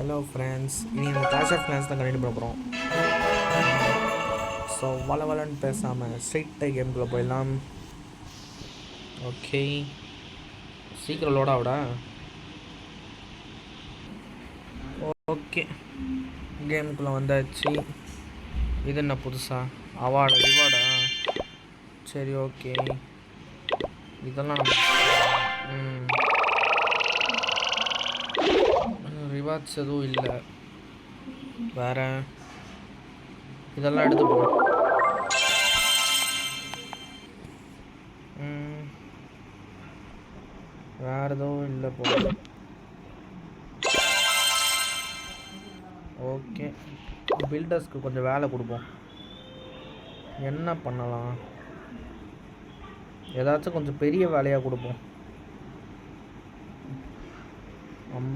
Hello friends இனி நம்ம clash of glands தான் கண்டினியூ பண்ண போகிறோம் ஸோ வள வளன்னு பேசாமல் ஸ்ட்ரைட் கேம்குள்ளே போயிடலாம். ஓகே சீக்கிரம் லோட் ஆகுடா. ஓகே கேமுக்குள்ளே வந்தாச்சு. இது என்ன புதுசா? அவார்டு ரிவார்டா சரி ஓகே இதெல்லாம் ம். ரிவார்ட்ஸ் எதுவும் இல்லை. வேற இதெல்லாம் எடுத்து போகணும் வேற எதுவும் இல்லை போ. ஓகே. பில்டர்ஸ்க்கு கொஞ்சம் வேலை கொடுப்போம். என்ன பண்ணலாம்? ஏதாச்சும் கொஞ்சம் பெரிய வேலையாக கொடுப்போம்.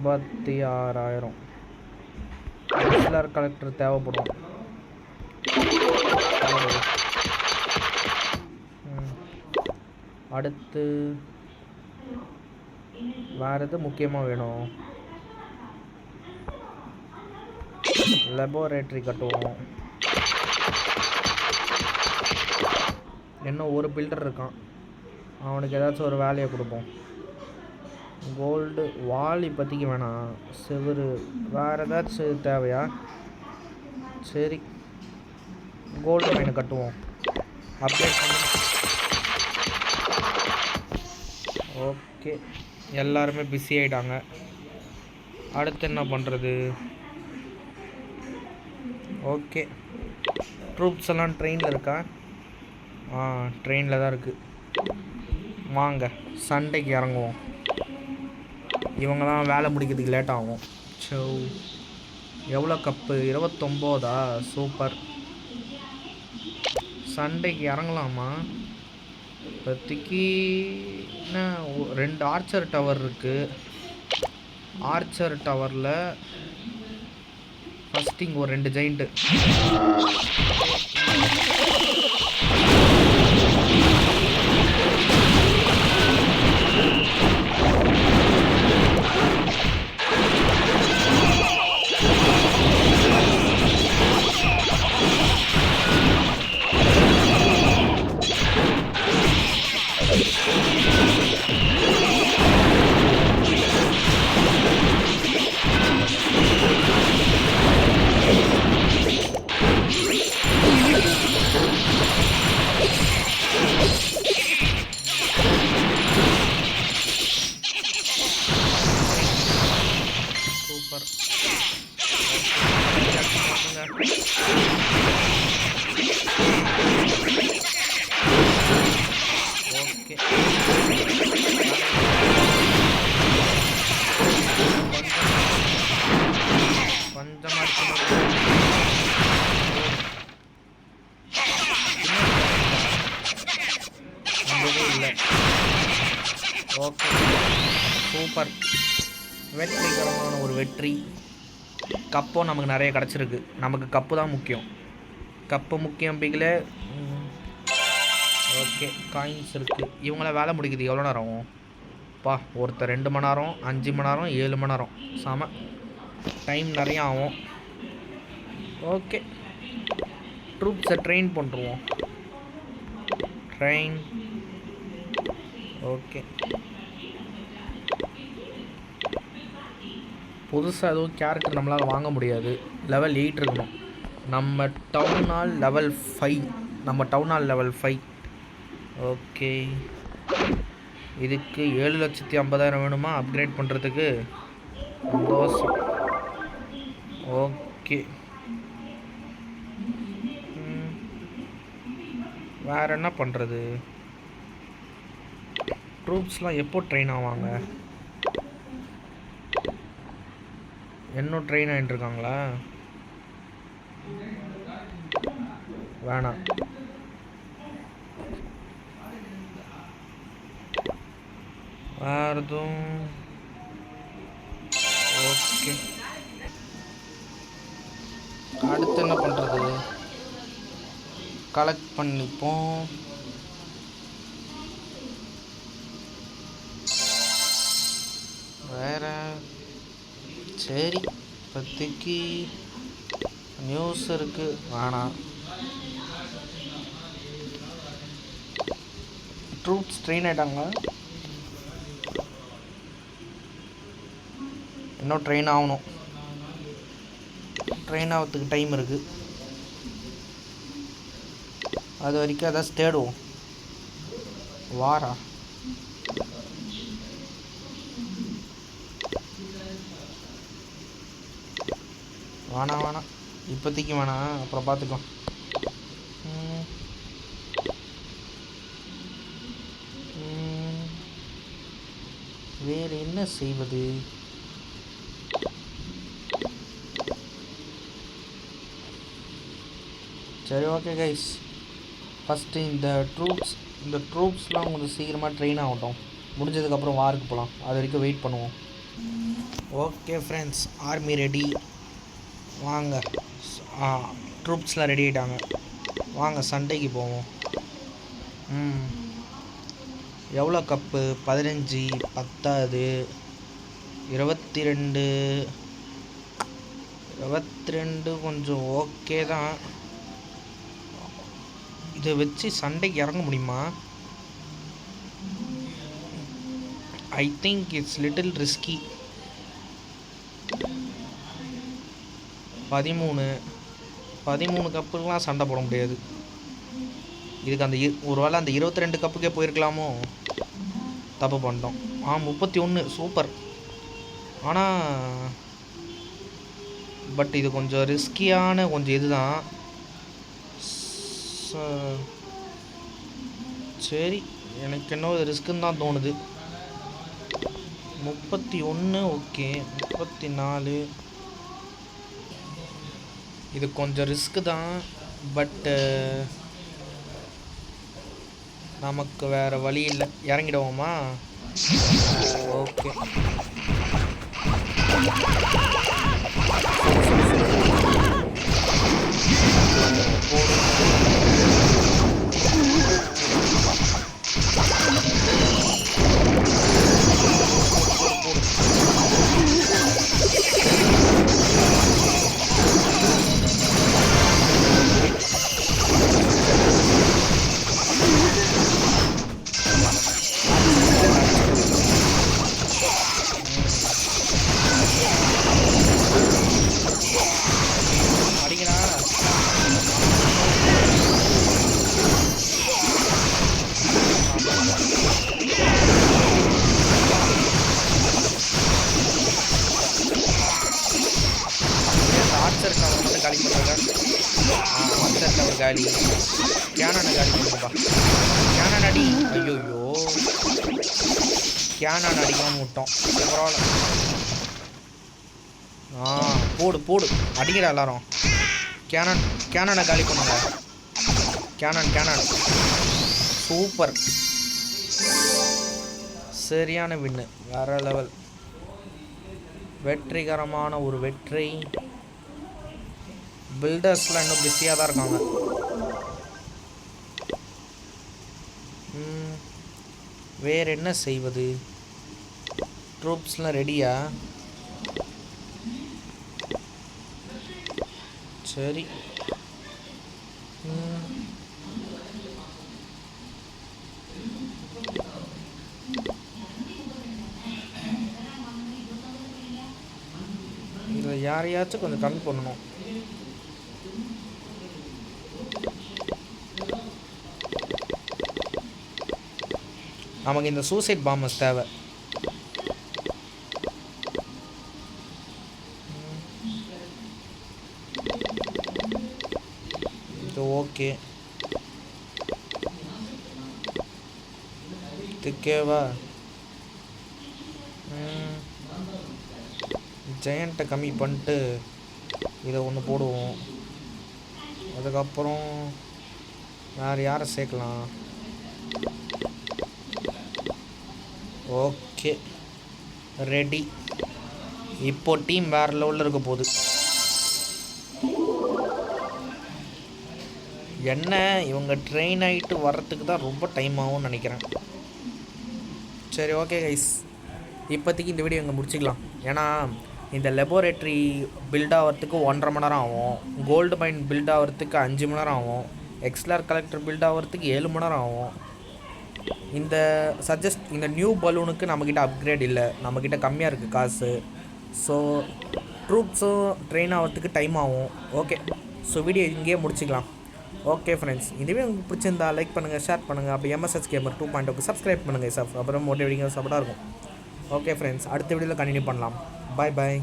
ஐம்பத்தி ஆறாயிரம். சிலர் கலெக்டர் தேவைப்படும். அடுத்து வேற எது முக்கியமாக வேணும்? லெபோரேட்டரி கட்டுவோம். இன்னும் ஒரு பில்டர் இருக்கான். அவனுக்கு ஏதாச்சும் ஒரு வேலையை கொடுப்போம். கோல்டு வால் இப்போதைக்கு வேணாம். செவுரு வேறு ஏதாச்சும் தேவையா? சரி. கோல்டு மைனை கட்டுவோம். Update okay. எல்லாருமே பிஸி ஆகிட்டாங்க அடுத்து என்ன பண்ணுறது ஓகே. ட்ரூப்ஸ் எல்லாம் ட்ரெயினில் இருக்கா? ஆ ட்ரெயினில் தான் இருக்குது வாங்க சண்டைக்கு இறங்குவோம். இவங்கெல்லாம் வேலை முடிக்கிறதுக்கு லேட் ஆகும். ஸோ எவ்வளோ கப்பு? இருபத்தொம்போதா? சூப்பர். சண்டைக்கு இறங்கலாமா? இப்போதைக்கு என்ன? ரெண்டு ஆர்ச்சர் டவர் இருக்குது ஆர்ச்சர் டவரில் ஃபஸ்ட் இங்கே ஒரு ரெண்டு giant Okay. Super. வெற்றிகரமான ஒரு வெற்றி. கப்பும் நமக்கு நிறைய கிடச்சிருக்கு. நமக்கு கப்பு தான் முக்கியம். கப்பு முக்கியம் பிகில். ஓகே காயின்ஸ் இருக்குது இவங்கள வேலை முடிக்குது. எவ்வளோ நேரம் பா ஒருத்தர் ரெண்டு மணி நேரம் அஞ்சு மணி நேரம் ஏழு மணி நேரம். செம. டைம் நிறையா ஆகும். ஓகே. ட்ரூப்ஸை ட்ரெயின் பண்ணுருவோம். Train okay. புதுசாக எதுவும் கேரக்டர் நம்மளால் வாங்க முடியாது. லெவல் எயிட் இருக்கணும். நம்ம டவுன் லெவல் ஃபைவ் நம்ம town hall level five okay இதுக்கு ஏழு லட்சத்தி ஐம்பதாயிரம் வேணுமா? அப்கிரேட் பண்ணுறதுக்கு சந்தோஷம். ஓகே வேறு என்ன பண்ணுறது ட்ரூப்ஸ்லாம் எப்போ ட்ரெயின் ஆவாங்க? இன்னும் ட்ரெயின் ஆகிட்டு இருக்காங்களா வேணாம். வேறு எதுவும்? ஓகே. அடுத்து என்ன பண்ணுறது கலெக்ட் பண்ணிப்போம். வேற சரி இப்போதைக்கு நியூஸ் இருக்குது வேணாம் ட்ரூப்ஸ் ட்ரெயின் ஆகிட்டாங்க இன்னும் ட்ரெயின் ஆகணும். ட்ரெயின் ஆகிறதுக்கு டைம் இருக்குது அது வரைக்கும் அதான் தேடுவோம் வாரா? வேணாம் வேணாம். இப்போதைக்கு வேணாம். அப்புறம் பார்த்துக்கோ. வேறு என்ன செய்வது? சரி ஓகே கைஸ் ஃபஸ்ட்டு இந்த ட்ரூப்ஸ் இந்த ட்ரூப்ஸ்லாம் கொஞ்சம் சீக்கிரமாக ட்ரெயின் ஆகட்டும். முடிஞ்சதுக்கப்புறம் வாருக்கு போகலாம் அது வரைக்கும் வெயிட் பண்ணுவோம். ஓகே ஃப்ரெண்ட்ஸ் ஆர்மி ரெடி வாங்க. ட்ரூப்ஸ்லாம் ரெடி ஆகிட்டாங்க வாங்க சண்டைக்கு போவோம். ம். எவ்வளோ கப்பு பதினஞ்சு பத்தாது இருபத்தி ரெண்டு இருபத்தி ரெண்டு கொஞ்சம் ஓகே தான். இதை வச்சு சண்டைக்கு இறங்க முடியுமா? I think it's little risky பதிமூணு பதிமூணு கப்புக்கெலாம் சண்டை போட முடியாது. இதுக்கு அந்த இரு- ஒருவேளை அந்த இருபத்தி ரெண்டு கப்புக்கே போயிருக்கலாமோ? தப்பு பண்ணிட்டோம். ஆ முப்பத்தி ஒன்று சூப்பர். ஆனால் பட் இது கொஞ்சம் ரிஸ்கியான கொஞ்சம் இதுதான். சரி எனக்கு என்ன ரிஸ்க்குன்னு தான் தோணுது. முப்பத்தி ஒன்று ஓகே. முப்பத்தி நாலு இது கொஞ்சம் ரிஸ்க்கு தான் பட்டு uh, நமக்கு வேறு வழி இல்லை. இறங்கிடுவோமா? ஓகே காலி கேனான காலி பண்ணுங்கப்பா கேனான் அடி ஐயோயோ கேனான் அடிக்காமல் விட்டோம் பரவாயில்ல ஆ போடு போடு அடிங்கடா எல்லாரும் கேனன் கேனனை காலி பண்ணுங்க கேனான் கேனன் சூப்பர் சரியான வின்னு வேற லெவல் வெற்றிகரமான ஒரு வெற்றி. பில்டர்ஸ்லாம் இன்னும் பிஸியாக தான் இருக்காங்க. வேற என்ன செய்வது? ட்ரூப்ஸ்லாம் ரெடியா? சரி. இதில் யாரையாச்சும் கொஞ்சம் கம்மி பண்ணணும். நமக்கு இந்த சூசைட் பாம்பஸ் தேவை. இது ஓகே இதுக்கேவா ஜெயண்ட்டை கம்மி பண்ணிட்டு இதை ஒன்று போடுவோம். அதுக்கப்புறம் வேறு யாரை சேர்க்கலாம்? ஓகே ரெடி இப்போ டீம் வேறு லெவலில் இருக்க போகுது. என்ன இவங்க ட்ரெயின் ஆகிட்டு வர்றதுக்கு தான் ரொம்ப டைம் ஆகும்னு நினைக்கிறேன். சரி ஓகே கைஸ் இப்போதைக்கு இந்த வீடியோ இங்கே முடிச்சுக்கலாம். ஏன்னா இந்த லெபோரேட்டரி பில்ட் ஆகிறதுக்கு ஒன்றரை மணி நேரம் ஆகும். கோல்டு மைன் பில்ட் ஆகிறதுக்கு அஞ்சு மணி நேரம் ஆகும். எக்ஸ்லார் கலெக்டர் பில்ட் ஆகிறதுக்கு ஏழு மணி நேரம் ஆகும். இந்த சஜஸ்ட் இந்த நியூ பலூனுக்கு நம்மக்கிட்ட அப்கிரேட் இல்லை. நம்மக்கிட்ட கம்மியாக இருக்குது காசு. ஸோ ட்ரூப்ஸும் ட்ரெயின் ஆகிறதுக்கு டைம் ஆகும். ஓகே ஸோ வீடியோ இங்கேயே முடிச்சுக்கலாம். ஓகே ஃப்ரெண்ட்ஸ் இதுவே உங்களுக்கு பிடிச்சிருந்தா லைக் பண்ணுங்கள் ஷேர் பண்ணுங்கள் அப்போ எம்எஸ்எஸ் கேமர் டூ பாயிண்ட் ஓக்கு oh சப்ஸ்கிரைப் பண்ணுங்கள் சார் அப்புறம் மோட்டிவேட்டிங்காக சப்போர்ட்டாக இருக்கும். ஓகே ஃப்ரெண்ட்ஸ் அடுத்த வீடியோவில் கண்டினியூ பண்ணலாம். பாய் பாய்